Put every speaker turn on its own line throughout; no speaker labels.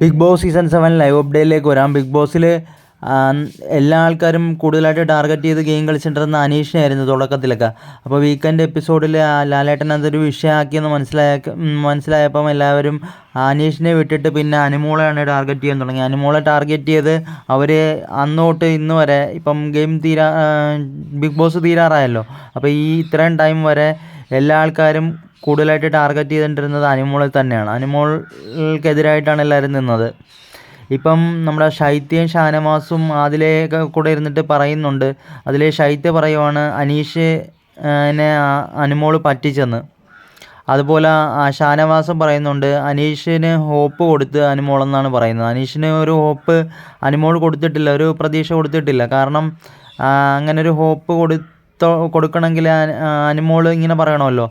Bigg Boss season seven live അപ്ഡേറ്റിലേക്ക് വരാം. Big ബോസിൽ എല്ലാ ആൾക്കാരും കൂടുതലായിട്ട് ടാർഗറ്റ് ചെയ്ത് ഗെയിം കളിച്ചിട്ടിരുന്ന അനീഷിനായിരുന്നു തുടക്കത്തിലൊക്കെ. അപ്പോൾ വീക്കെൻഡ് എപ്പിസോഡിൽ ലാലേട്ടൻ അതൊരു വിഷയമാക്കിയെന്ന് മനസ്സിലായ മനസ്സിലായപ്പം എല്ലാവരും അനീഷിനെ വിട്ടിട്ട് പിന്നെ അനുമോളെയാണ് ടാർഗറ്റ് ചെയ്യാൻ തുടങ്ങി അനുമോളെ ടാർഗറ്റ് ചെയ്ത് അവർ അന്നോട്ട് ഇന്ന് വരെ ഇപ്പം ഗെയിം തീരാ ബിഗ് ബോസ് തീരാറായല്ലോ. അപ്പോൾ ഈ ഇത്രയും ടൈം വരെ എല്ലാ ആൾക്കാരും കൂടുതലായിട്ട് ടാർഗറ്റ് ചെയ്തിട്ടിരുന്നത് അനിമോളിൽ തന്നെയാണ്. അനിമോൾക്കെതിരായിട്ടാണ് എല്ലാവരും നിന്നത്. ഇപ്പം നമ്മുടെ ശൈത്യം ഷാനവാസും അതിലേക്ക് കൂടെ ഇരുന്നിട്ട് പറയുന്നുണ്ട്. അതിലെ ശൈത്യ പറയുവാണ് അനീഷ് എന്നെ അനുമോൾ പറ്റിച്ചെന്ന്. അതുപോലെ ആ ഷാനവാസം പറയുന്നുണ്ട് അനീഷിന് ഹോപ്പ് കൊടുത്ത് അനുമോളെന്നാണ് പറയുന്നത്. അനീഷിന് ഒരു ഹോപ്പ് അനുമോൾ കൊടുത്തിട്ടില്ല ഒരു പ്രതീക്ഷ കൊടുത്തിട്ടില്ല. കാരണം അങ്ങനെ ഒരു ഹോപ്പ് കൊടുത്തോ കൊടുക്കണമെങ്കിൽ അനുമോൾ ഇങ്ങനെ പറയണമല്ലോ.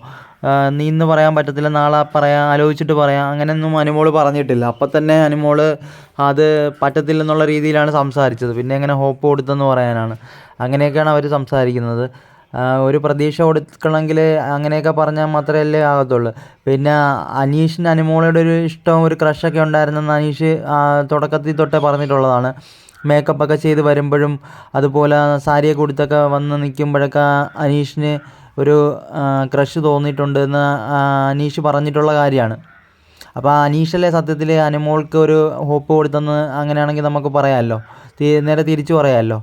ഇന്ന് പറയാൻ പറ്റത്തില്ല നാളെ പറയാം ആലോചിച്ചിട്ട് പറയാം. അങ്ങനെയൊന്നും അനുമോൾ പറഞ്ഞിട്ടില്ല. അപ്പം തന്നെ അനുമോൾ അത് പറ്റത്തില്ലെന്നുള്ള രീതിയിലാണ് സംസാരിച്ചത്. പിന്നെ എങ്ങനെ ഹോപ്പ് കൊടുത്തെന്ന് പറയാനാണ്. അങ്ങനെയൊക്കെയാണ് അവർ സംസാരിക്കുന്നത്. ഒരു പ്രതീക്ഷ കൊടുക്കണമെങ്കിൽ അങ്ങനെയൊക്കെ പറഞ്ഞാൽ മാത്രമല്ലേ ആകത്തുള്ളൂ. പിന്നെ അനീഷിന് അനുമോളയുടെ ഒരു ഇഷ്ടവും ഒരു ക്രഷൊക്കെ ഉണ്ടായിരുന്നെന്ന് അനീഷ് തുടക്കത്തിൽ തൊട്ടേ പറഞ്ഞിട്ടുള്ളതാണ്. മേക്കപ്പൊക്കെ ചെയ്ത് വരുമ്പോഴും അതുപോലെ സാരിയൊക്കെ കൊടുത്തൊക്കെ വന്ന് നിൽക്കുമ്പോഴൊക്കെ അനീഷിന് ഒരു ക്രഷ് തോന്നിയിട്ടുണ്ടെന്ന് അനീഷ് പറഞ്ഞിട്ടുള്ള കാര്യമാണ്. അപ്പോൾ അനീഷല്ലേ സത്യത്തിൽ അനുമോൾക്ക് ഒരു ഹോപ്പ് കൊടുത്തെന്ന് അങ്ങനെയാണെങ്കിൽ നമുക്ക് പറയാമല്ലോ നേരെ തിരിച്ചു പറയാമല്ലോ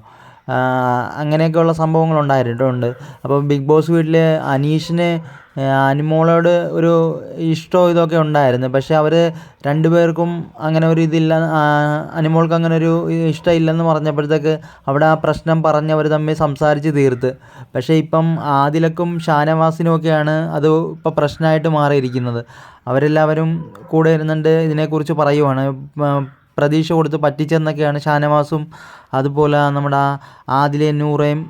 അങ്ങനെയൊക്കെയുള്ള സംഭവങ്ങൾ ഉണ്ടായിട്ടുണ്ട്. അപ്പോൾ ബിഗ് ബോസ് വീട്ടിൽ അനീഷിന് അനുമോളോട് ഒരു ഇഷ്ടവും ഇതൊക്കെ ഉണ്ടായിരുന്നു. പക്ഷേ അവർ രണ്ടുപേർക്കും അങ്ങനെ ഒരു ഇതില്ല അനുമോൾക്ക് അങ്ങനെ ഒരു ഇഷ്ടമില്ലെന്ന് പറഞ്ഞപ്പോഴത്തേക്ക് അവിടെ ആ പ്രശ്നം പറഞ്ഞ് അവർ തമ്മിൽ സംസാരിച്ച് തീർത്ത്. പക്ഷേ ഇപ്പം ആദിലക്കും ഷാനവാസിനും ഒക്കെയാണ് അത് ഇപ്പം പ്രശ്നമായിട്ട് മാറിയിരിക്കുന്നത്. അവരെല്ലാവരും കൂടെ ഇരുന്നുണ്ട് ഇതിനെക്കുറിച്ച് പറയുവാണ്. പ്രതീക്ഷ കൊടുത്ത് പറ്റിച്ചെന്നൊക്കെയാണ് ഷാനവാസും അതുപോലെ നമ്മുടെ ആദിലെ നൂറയും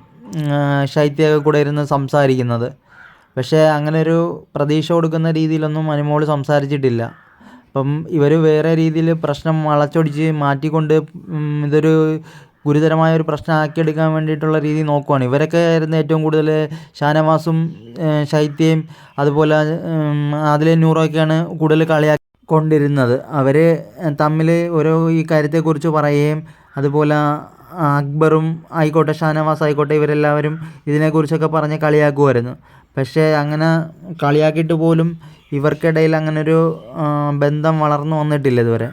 ശൈത്യൊക്കെ കൂടെ ഇരുന്ന് സംസാരിക്കുന്നത്. പക്ഷേ അങ്ങനെ ഒരു പ്രതീക്ഷ കൊടുക്കുന്ന രീതിയിലൊന്നും അനുമോൾ സംസാരിച്ചിട്ടില്ല. അപ്പം ഇവർ വേറെ രീതിയിൽ പ്രശ്നം വളച്ചൊടിച്ച് മാറ്റിക്കൊണ്ട് ഇതൊരു ഗുരുതരമായ ഒരു പ്രശ്നമാക്കിയെടുക്കാൻ വേണ്ടിയിട്ടുള്ള രീതി നോക്കുവാണ്. ഇവരൊക്കെ ആയിരുന്നു ഏറ്റവും കൂടുതൽ ഷാനവാസും ശൈത്യയും അതുപോലെ അതിലെ നൂറൊക്കെയാണ് കൂടുതൽ കളിയാക്കി കൊണ്ടിരുന്നത് അവർ തമ്മിൽ ഓരോ ഈ കാര്യത്തെക്കുറിച്ച് പറയുകയും അതുപോലെ അക്ബറും ആയിക്കോട്ടെ ഷാനവാസ് ആയിക്കോട്ടെ ഇവരെല്ലാവരും ഇതിനെക്കുറിച്ചൊക്കെ പറഞ്ഞ് കളിയാക്കുമായിരുന്നു പക്ഷേ അങ്ങനെ കളിയാക്കിയിട്ട് പോലും ഇവർക്കിടയിൽ അങ്ങനൊരു ബന്ധം വളർന്നു വന്നിട്ടില്ല ഇതുവരെ.